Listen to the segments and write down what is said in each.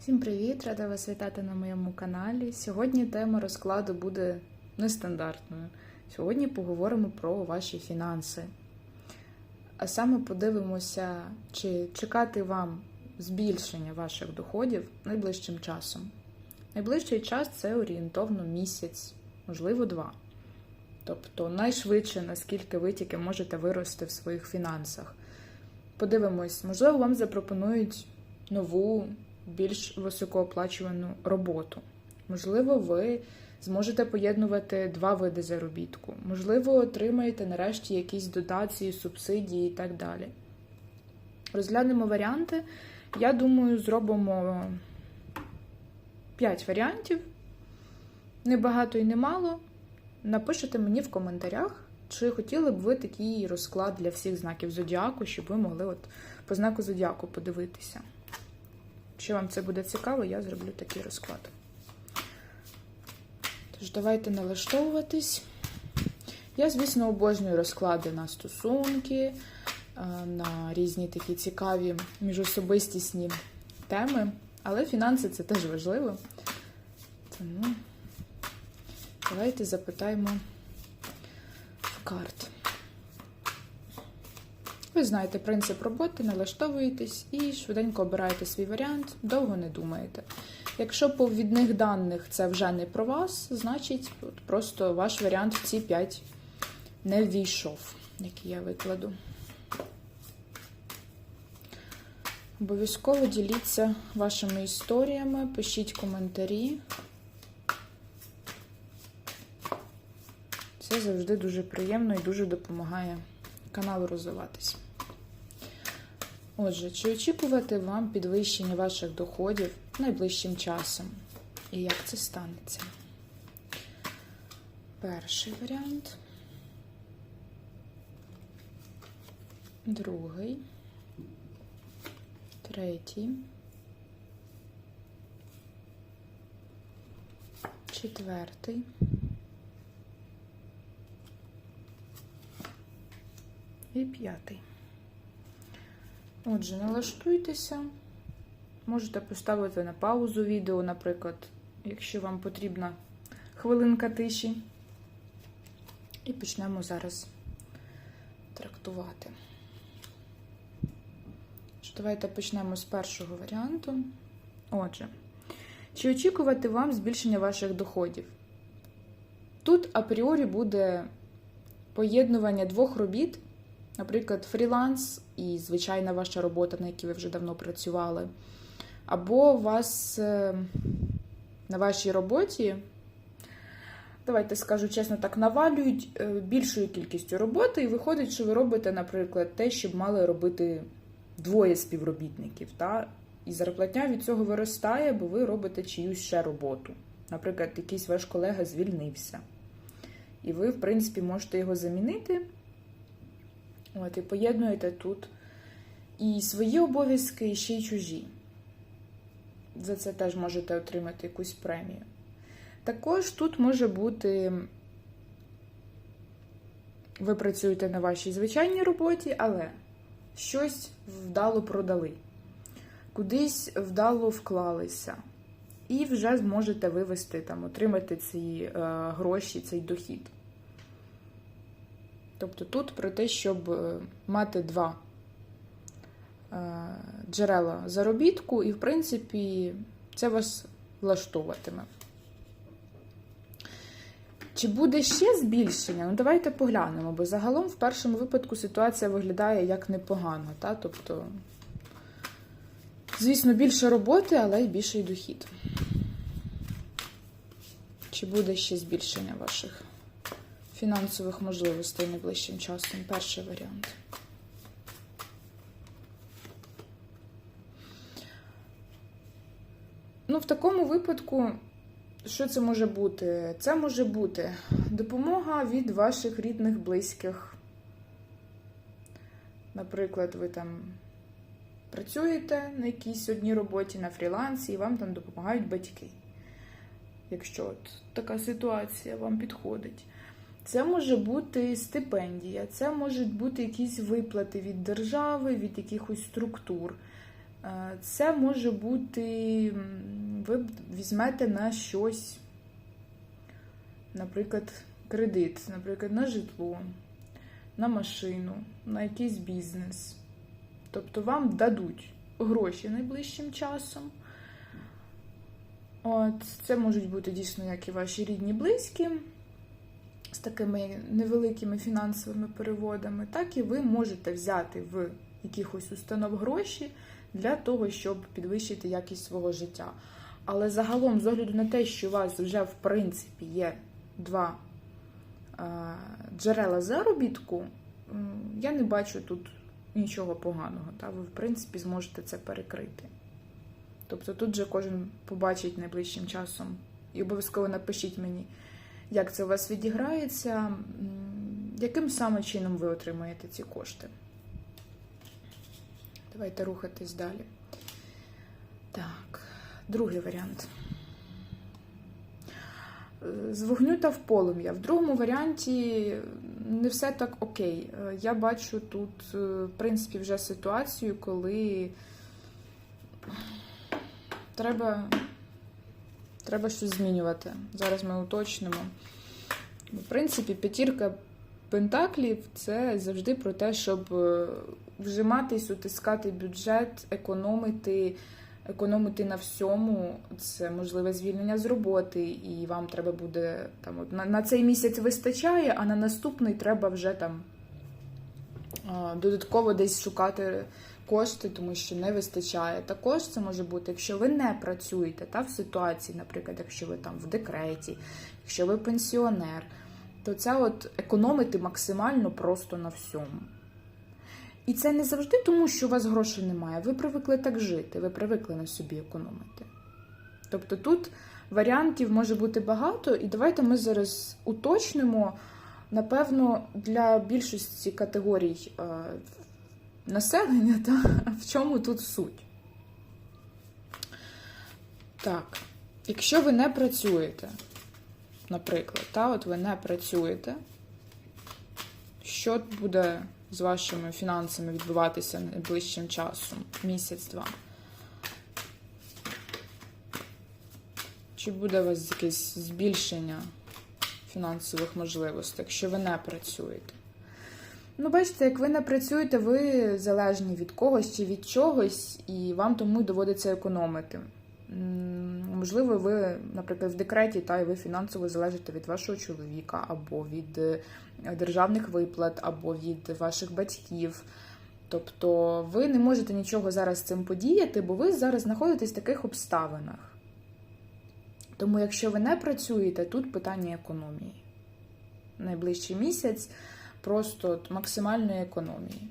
Всім привіт! Рада вас вітати на моєму каналі. Сьогодні тема розкладу буде нестандартною. Сьогодні поговоримо про ваші фінанси. А саме подивимося, чи чекати вам збільшення ваших доходів найближчим часом. Найближчий час це орієнтовно місяць, можливо, два. Тобто найшвидше, наскільки ви тільки можете вирости в своїх фінансах. Подивимось, можливо, вам запропонують нову, більш високооплачувану роботу. Можливо, ви зможете поєднувати два види заробітку. Можливо, отримаєте нарешті якісь дотації, субсидії і так далі. Розглянемо варіанти. Я думаю, зробимо 5 варіантів. Не багато і не мало. Напишите мені в коментарях, чи хотіли б ви такий розклад для всіх знаків зодіаку, щоб ви могли от по знаку зодіаку подивитися. Якщо вам це буде цікаво, я зроблю такий розклад. Тож, давайте налаштовуватись. Я, звісно, обожнюю розклади на стосунки, на різні такі цікаві міжособистісні теми, але фінанси це теж важливо. Тому давайте запитаємо в карт. Ви знаєте принцип роботи, налаштовуєтесь і швиденько обираєте свій варіант, довго не думаєте. Якщо по відних даних це вже не про вас, значить просто ваш варіант в ці 5 не ввійшов, який я викладу. Обов'язково діліться вашими історіями, пишіть коментарі. Це завжди дуже приємно і дуже допомагає каналу розвиватися. Отже, чи очікувати вам підвищення ваших доходів найближчим часом? І як це станеться? Перший варіант. Другий. Третій. Четвертий. І п'ятий. Отже, налаштуйтеся. Можете поставити на паузу відео, наприклад, якщо вам потрібна хвилинка тиші. І почнемо зараз трактувати. Давайте почнемо з першого варіанту. Отже, чи очікувати вам збільшення ваших доходів? Тут апріорі буде поєднування двох робіт. Наприклад, фріланс і звичайна ваша робота, на якій ви вже давно працювали. Або вас на вашій роботі, давайте скажу чесно, так, навалюють більшою кількістю роботи, і виходить, що ви робите, наприклад, те, що б мали робити двоє співробітників. Та? І зарплатня від цього виростає, бо ви робите чиюсь ще роботу. Наприклад, якийсь ваш колега звільнився. І ви, в принципі, можете його замінити. От, і поєднуєте тут і свої обов'язки, і ще й чужі. За це теж можете отримати якусь премію. Також тут може бути, ви працюєте на вашій звичайній роботі, але щось вдало продали, кудись вдало вклалися. І вже зможете вивести, там, отримати ці е, гроші, цей дохід. Тобто тут про те, щоб мати два джерела заробітку, і, в принципі, це вас влаштовуватиме. Чи буде ще збільшення? Ну, давайте поглянемо, бо загалом в першому випадку ситуація виглядає як непогано. Та? Тобто, звісно, більше роботи, але й більший дохід. Чи буде ще збільшення ваших? Фінансових можливостей найближчим часом. Перший варіант. Ну, в такому випадку, що це може бути? Це може бути допомога від ваших рідних, близьких. Наприклад, ви там працюєте на якійсь одній роботі на фрілансі, і вам там допомагають батьки. Якщо от така ситуація вам підходить. Це може бути стипендія, це можуть бути якісь виплати від держави, від якихось структур. Е, Це може бути, ви візьмете на щось, наприклад, кредит, наприклад, на житло, на машину, на якийсь бізнес. Тобто вам дадуть гроші найближчим часом. От, це можуть бути дійсно як і ваші рідні близькі з такими невеликими фінансовими переводами, так і ви можете взяти в якихось установ гроші для того, щоб підвищити якість свого життя. Але загалом, з огляду на те, що у вас вже в принципі є два е, джерела заробітку, я не бачу тут нічого поганого. Та ви, в принципі, зможете це перекрити. Тобто тут же кожен побачить найближчим часом. І обов'язково напишіть мені, як це у вас відіграється, яким саме чином ви отримаєте ці кошти. Давайте рухатись далі. Так, другий варіант. Е, З вогню та в полум'я. В другому варіанті не все так окей. Е, Я бачу тут, е, в принципі, вже ситуацію, коли треба, треба щось змінювати. Зараз ми уточнимо. В принципі, п'ятірка пентаклів це завжди про те, щоб е, вжиматись, утискати бюджет, економити, економити на всьому. Це можливе звільнення з роботи, і вам треба буде там от, на, на цей місяць вистачає, а на наступний треба вже там додатково десь шукати кошти, тому що не вистачає. Також це може бути, якщо ви не працюєте та в ситуації, наприклад, якщо ви там в декреті, якщо ви пенсіонер, то це от економити максимально просто на всьому. І це не завжди тому, що у вас грошей немає. Ви привикли так жити, ви привикли на собі економити. Тобто тут варіантів може бути багато, і давайте ми зараз уточнимо, напевно, для більшості категорій е, населення, та, в чому тут суть. Так, якщо ви не працюєте, наприклад, та, от ви не працюєте, що буде з вашими фінансами відбуватися найближчим часом, місяць-два? Чи буде у вас якесь збільшення фінансових можливостей, якщо ви не працюєте? Ну, бачите, як ви не працюєте, ви залежні від когось чи від чогось, і вам тому доводиться економити. Можливо, ви, наприклад, в декреті, та й ви фінансово залежите від вашого чоловіка, або від е, державних виплат, або від ваших батьків. Тобто ви не можете нічого зараз з цим подіяти, бо ви зараз знаходитесь в таких обставинах. Тому, якщо ви не працюєте, тут питання економії. Найближчий місяць просто от максимальної економії.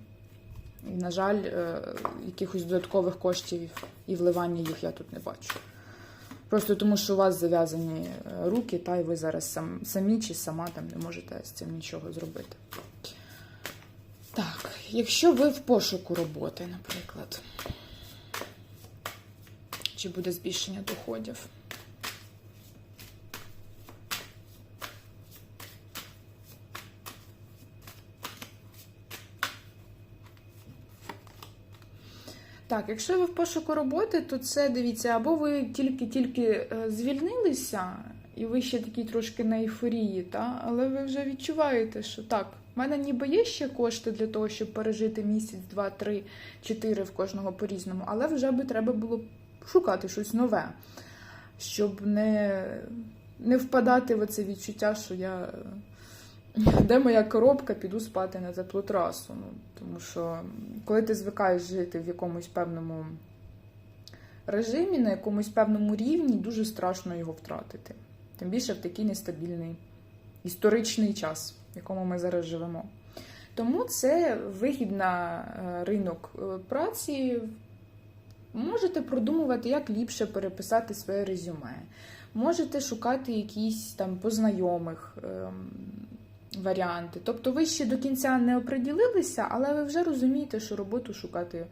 І, на жаль, е, якихось додаткових коштів і вливання їх я тут не бачу. Просто тому, що у вас зав'язані е, руки, та й ви зараз сам, самі чи сама там не можете з цим нічого зробити. Так, якщо ви в пошуку роботи, наприклад, чи буде збільшення доходів? Так, якщо ви в пошуку роботи, то це дивіться, або ви тільки-тільки е, звільнилися, і ви ще такі трошки на ейфорії, та? але ви вже відчуваєте, що так, в мене ніби є ще кошти для того, щоб пережити місяць, два, три, чотири в кожного по-різному, але вже би треба було шукати щось нове, щоб не, не впадати в це відчуття, що я. Де моя коробка, піду спати на теплу трасу. Ну, тому що коли ти звикаєш жити в якомусь певному режимі, на якомусь певному рівні, дуже страшно його втратити. Тим більше в такий нестабільний історичний час, в якому ми зараз живемо. Тому це вихід на е, ринок е, праці. Можете продумувати, як ліпше переписати своє резюме. Можете шукати якісь там познайомих. Варіанти. Тобто ви ще до кінця не оприділилися, але ви вже розумієте, що роботу шукати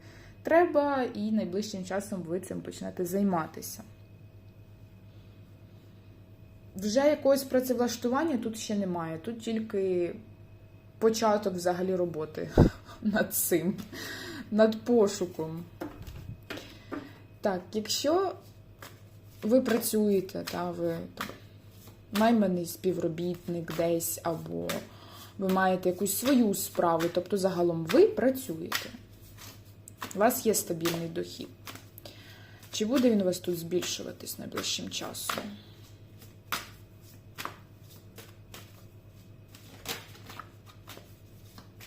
треба, і найближчим часом ви цим почнете займатися. Вже якогось працевлаштування тут ще немає. Тут тільки початок взагалі роботи над цим, над пошуком. Так, якщо ви працюєте, та ви найманий співробітник десь, або ви маєте якусь свою справу, тобто загалом ви працюєте, у вас є стабільний дохід. Чи буде він у вас тут збільшуватись найближчим часом?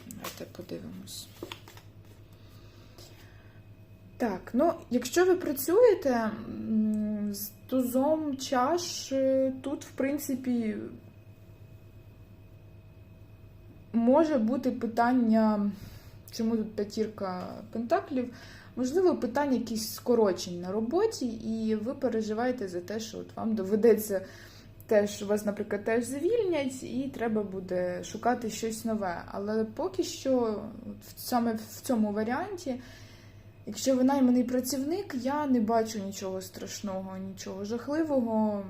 Давайте подивимось. Так, ну, якщо ви працюєте тузом чаш, е, тут, в принципі, може бути питання, чому тут п'ятірка пентаклів, можливо, питання якісь скорочень на роботі, і ви переживаєте за те, що от вам доведеться теж вас, наприклад, теж звільнять, і треба буде шукати щось нове. Але поки що, саме в цьому варіанті, якщо ви найманий працівник, я не бачу нічого страшного, нічого жахливого.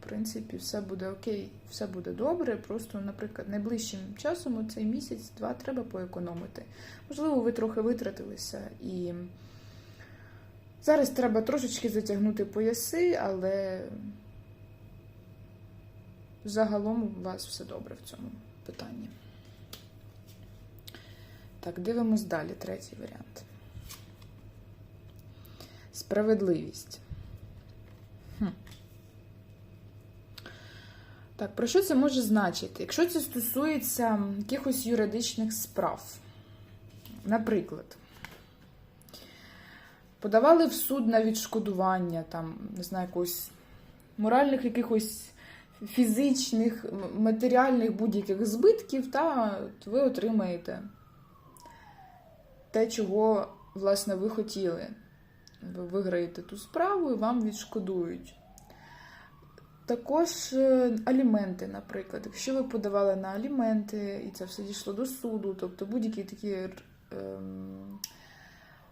В принципі, все буде окей, все буде добре. Просто, наприклад, найближчим часом, у цей місяць-два, треба поекономити. Можливо, ви трохи витратилися і. Зараз треба трошечки затягнути пояси, але загалом у вас все добре в цьому питанні. Так, дивимось далі, третій варіант. Справедливість. Хм. Так, про що це може значити? Якщо це стосується якихось юридичних справ, наприклад, подавали в суд на відшкодування, там, не знаю, якогось моральних якихось фізичних, матеріальних будь-яких збитків, та ви отримаєте те, чого, власне, ви хотіли. Ви виграєте ту справу і вам відшкодують. Також е, аліменти, наприклад. Якщо ви подавали на аліменти, і це все дійшло до суду, тобто будь-які такі ем,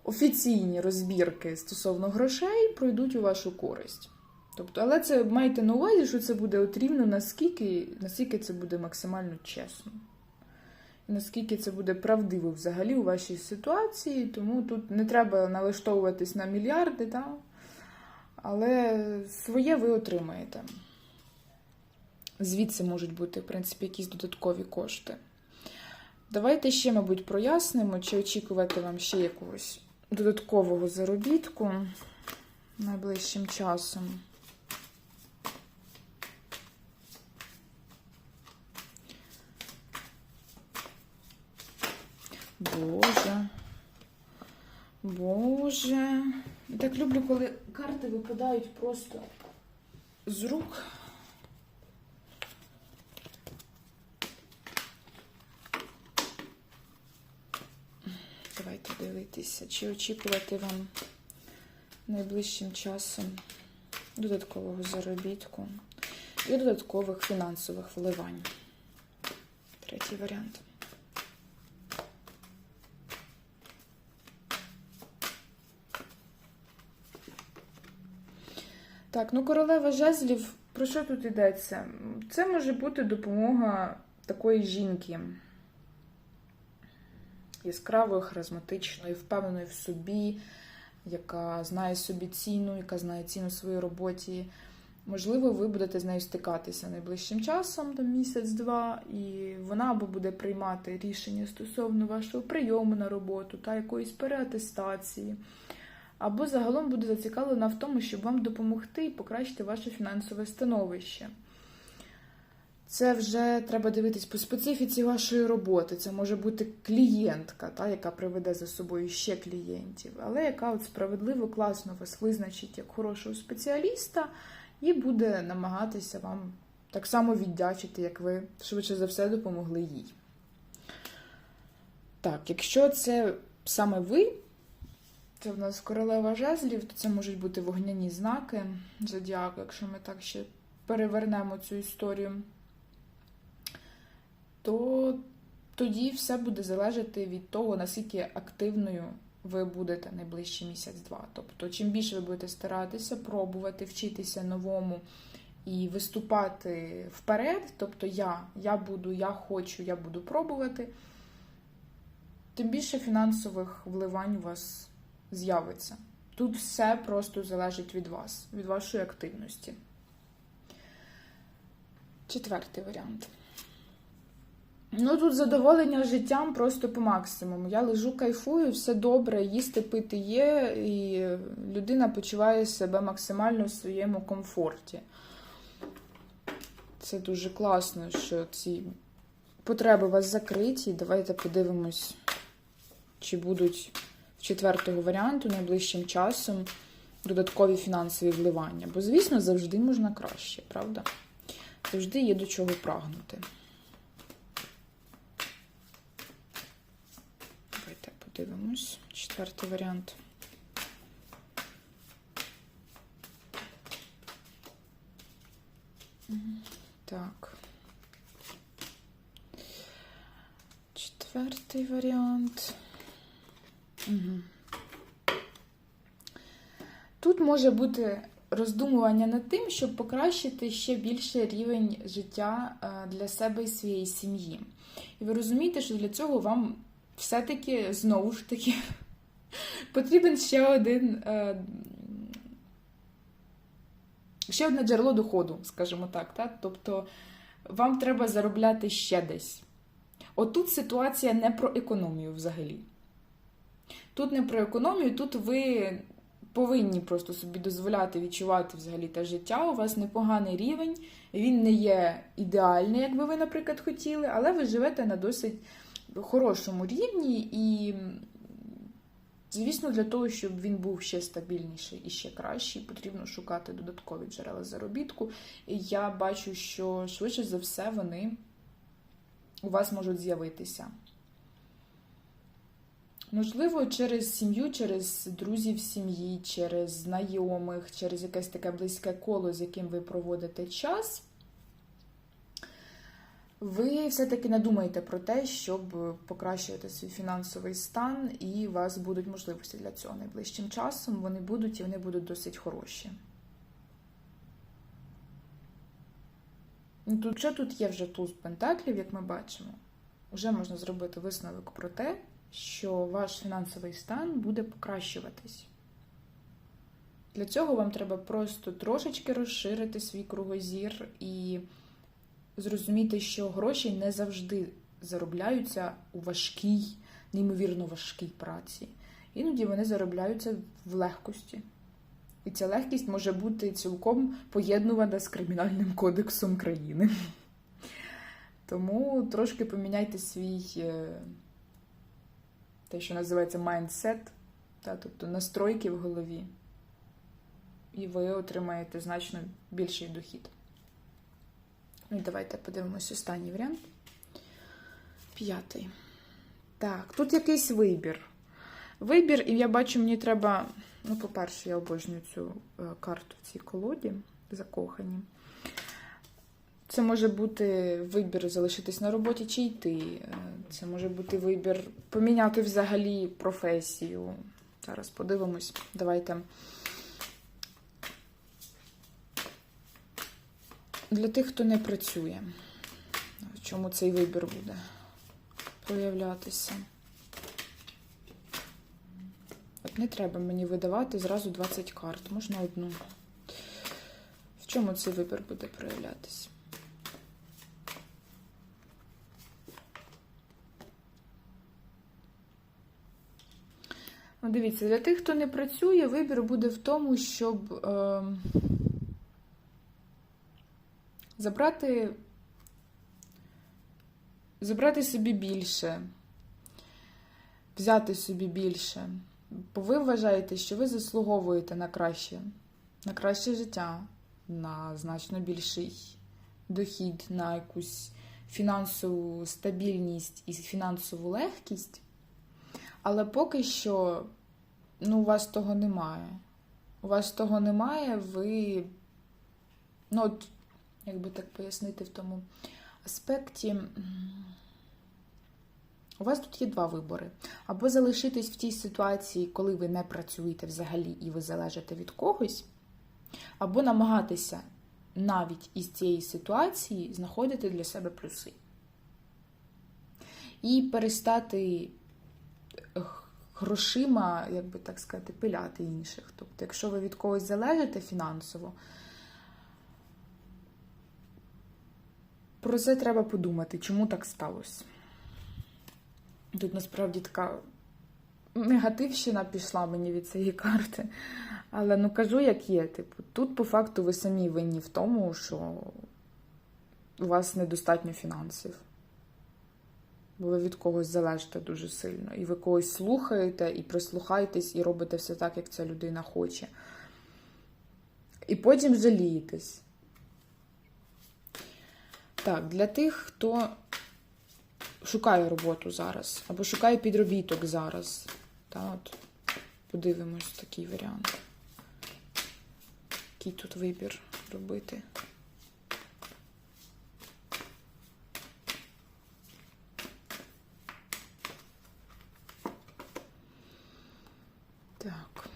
офіційні розбірки стосовно грошей пройдуть у вашу користь. Тобто, але це майте на увазі, що це буде от рівно наскільки, наскільки це буде максимально чесно. Наскільки це буде правдиво взагалі у вашій ситуації, тому тут не треба налаштовуватись на мільярди, та? але своє ви отримаєте. Звідси можуть бути, в принципі, якісь додаткові кошти. Давайте ще, мабуть, прояснимо, чи очікувати вам ще якогось додаткового заробітку найближчим часом. Боже. Боже. Я так люблю, коли карти випадають просто з рук. Давайте дивитися, чи очікувати вам найближчим часом додаткового заробітку і додаткових фінансових вливань. Третій варіант. Так, ну королева жезлів, про що тут йдеться? Це може бути допомога такої жінки. Яскравої, харизматичної, впевненої в собі, яка знає собі ціну, яка знає ціну своїй роботі. Можливо, ви будете з нею стикатися найближчим часом, там місяць-два, і вона або буде приймати рішення стосовно вашого прийому на роботу та якоїсь переатестації, або загалом буде зацікавлена в тому, щоб вам допомогти і покращити ваше фінансове становище. Це вже треба дивитись по специфіці вашої роботи. Це може бути клієнтка, та, яка приведе за собою ще клієнтів, але яка от справедливо, класно вас визначить як хорошого спеціаліста і буде намагатися вам так само віддячити, як ви швидше за все допомогли їй. Так, якщо це саме ви, це в нас королева жезлів, то це можуть бути вогняні знаки зодіаку, якщо ми так ще перевернемо цю історію то тоді все буде залежати від того, наскільки активною ви будете найближчий місяць-два. Тобто, чим більше ви будете старатися, пробувати, вчитися новому і виступати вперед, тобто я, я буду, я хочу, я буду пробувати, тим більше фінансових вливань у вас з'явиться. Тут все просто залежить від вас, від вашої активності. Четвертий варіант. Ну, тут задоволення життям просто по максимуму. Я лежу, кайфую, все добре, їсти пити є, і людина почуває себе максимально в своєму комфорті. Це дуже класно, що ці потреби у вас закриті. Давайте подивимось, чи будуть четвертого варіанту найближчим часом додаткові фінансові вливання. Бо, звісно, завжди можна краще, правда? Завжди є до чого прагнути. Давайте подивимось. Четвертий варіант. Так. Четвертий варіант. Тут може бути роздумування над тим, щоб покращити ще більше рівень життя е, для себе і своєї сім'ї. І ви розумієте, що для цього вам все-таки знову ж таки потрібен ще один. е, Ще одне джерело доходу, скажімо так. так? Тобто вам треба заробляти ще десь. Отут ситуація не про економію взагалі. Тут не про економію, тут ви повинні просто собі дозволяти відчувати взагалі те життя. У вас непоганий рівень, він не є ідеальний, як би ви, наприклад, хотіли, але ви живете на досить хорошому рівні і. Звісно, для того, щоб він був ще стабільніший і ще кращий, потрібно шукати додаткові джерела заробітку. І я бачу, що швидше за все вони у вас можуть з'явитися. Можливо, через сім'ю, через друзів сім'ї, через знайомих, через якесь таке близьке коло, з яким ви проводите час. Ви все-таки не думаєте про те, щоб покращувати свій фінансовий стан, і у вас будуть можливості для цього найближчим часом. Вони будуть і вони будуть досить хороші. Тут, що тут є вже туз пентаклів, як ми бачимо, вже можна зробити висновок про те, що ваш фінансовий стан буде покращуватись. Для цього вам треба просто трошечки розширити свій кругозір і зрозуміти, що гроші не завжди заробляються у важкій, неймовірно важкій праці. Іноді вони заробляються в легкості. І ця легкість може бути цілком поєднувана з Кримінальним кодексом країни. Тому трошки поміняйте свій е, те, що називається майндсет, тобто настройки в голові, і ви отримаєте значно більший дохід. Ну і давайте подивимось останній варіант. П'ятий. Так, тут якийсь вибір. Вибір, і я бачу, мені треба. Ну, по-перше, я обожнюю цю е, карту в цій колоді закохані. Це може бути вибір залишитись на роботі чи йти. Е, Це може бути вибір поміняти взагалі професію. Зараз подивимось. Давайте. Для тих, хто не працює, в чому цей вибір буде проявлятися. От не треба мені видавати зразу 20 карт, можна одну. В чому цей вибір буде проявлятися? Дивіться, для тих, хто не працює, вибір буде в тому, щоб е, забрати, забрати собі більше, взяти собі більше. Бо ви вважаєте, що ви заслуговуєте на краще, на краще життя, на значно більший дохід, на якусь фінансову стабільність і фінансову легкість. Але поки що ну, у вас того немає. У вас того немає, ви, ну, от, як би так пояснити в тому аспекті. У вас тут є два вибори. Або залишитись в тій ситуації, коли ви не працюєте взагалі і ви залежите від когось, або намагатися навіть із цієї ситуації знаходити для себе плюси. І перестати грошима, як би так сказати, пиляти інших. Тобто, якщо ви від когось залежите фінансово, про це треба подумати, чому так сталося. Тут насправді така негативщина пішла мені від цієї карти. Але ну кажу, як є. Типу, тут по факту ви самі винні в тому, що у вас недостатньо фінансів. Ви від когось залежите дуже сильно. І ви когось слухаєте, і прислухаєтесь, і робите все так, як ця людина хоче. І потім жалієтесь. Так, для тих, хто шукає роботу зараз, або шукає підробіток зараз. Та, от подивимось такий варіант. Який тут вибір робити. Так.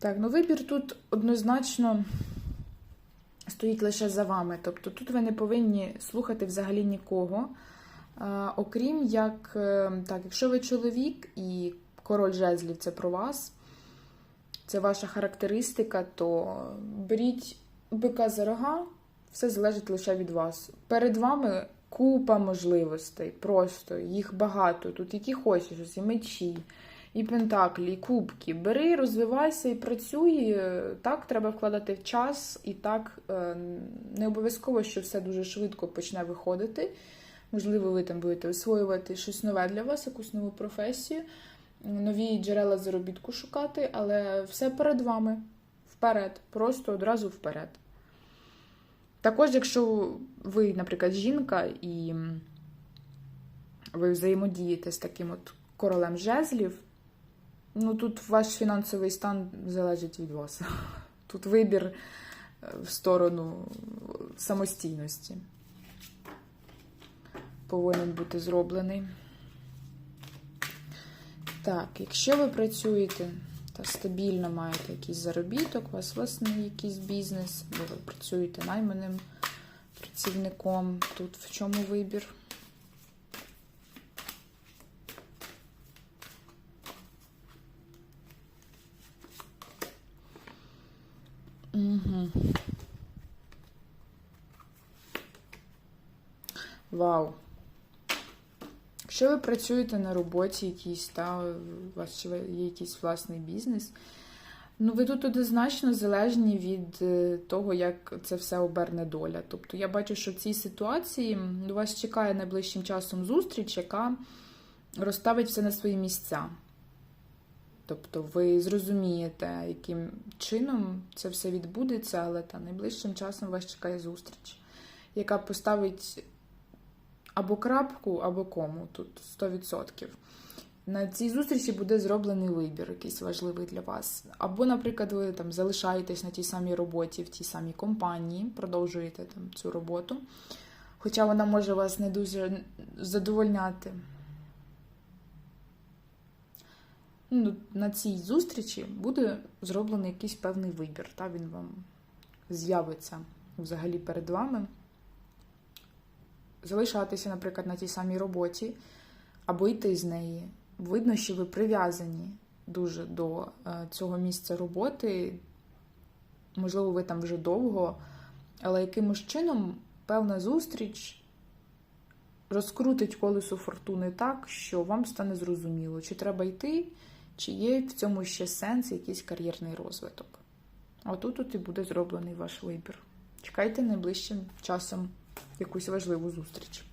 Так, ну вибір тут однозначно стоїть лише за вами. Тобто тут ви не повинні слухати взагалі нікого. Окрім як, е, так, якщо ви чоловік і король жезлів це про вас, це ваша характеристика, то беріть бика за рога, все залежить лише від вас. Перед вами купа можливостей, просто їх багато. Тут які хочеш, і мечі, і пентаклі, і кубки. Бери, розвивайся і працюй. Так треба вкладати в час, і так е, не обов'язково, що все дуже швидко почне виходити. Можливо, ви там будете освоювати щось нове для вас, якусь нову професію, нові джерела заробітку шукати, але все перед вами. Вперед, просто одразу вперед. Також, якщо ви, наприклад, жінка, і ви взаємодієте з таким от королем жезлів, ну тут ваш фінансовий стан залежить від вас. Тут вибір в сторону самостійності повинен бути зроблений. Так, якщо ви працюєте та стабільно маєте якийсь заробіток, у вас власний якийсь бізнес, або ви працюєте найманим працівником, тут в чому вибір? Угу. Вау. Якщо ви працюєте на роботі якійсь, та у вас є якийсь власний бізнес, ну ви тут однозначно залежні від того, як це все оберне доля. Тобто я бачу, що в цій ситуації у вас чекає найближчим часом зустріч, яка розставить все на свої місця. Тобто ви зрозумієте, яким чином це все відбудеться, але та найближчим часом вас чекає зустріч, яка поставить або крапку, або кому тут 100%. На цій зустрічі буде зроблений вибір, якийсь важливий для вас. Або, наприклад, ви там залишаєтесь на тій самій роботі, в тій самій компанії, продовжуєте там цю роботу. Хоча вона може вас не дуже задовольняти. Ну, На цій зустрічі буде зроблений якийсь певний вибір. Та Він вам з'явиться взагалі перед вами залишатися, наприклад, на тій самій роботі, або йти з неї. Видно, що ви прив'язані дуже до е, цього місця роботи. Можливо, ви там вже довго, але якимось чином певна зустріч розкрутить колесо фортуни так, що вам стане зрозуміло, чи треба йти, чи є в цьому ще сенс, якийсь кар'єрний розвиток. А тут і буде зроблений ваш вибір. Чекайте найближчим часом якусь важливу зустріч.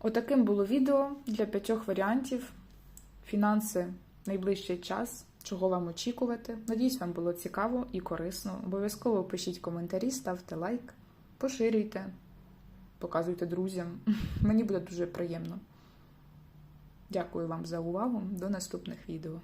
Отаким було відео для п'ятьох варіантів. Фінанси найближчий час, чого вам очікувати. Надіюсь, вам було цікаво і корисно. Обов'язково пишіть коментарі, ставте лайк, поширюйте, показуйте друзям. Мені буде дуже приємно. Дякую вам за увагу. До наступних відео.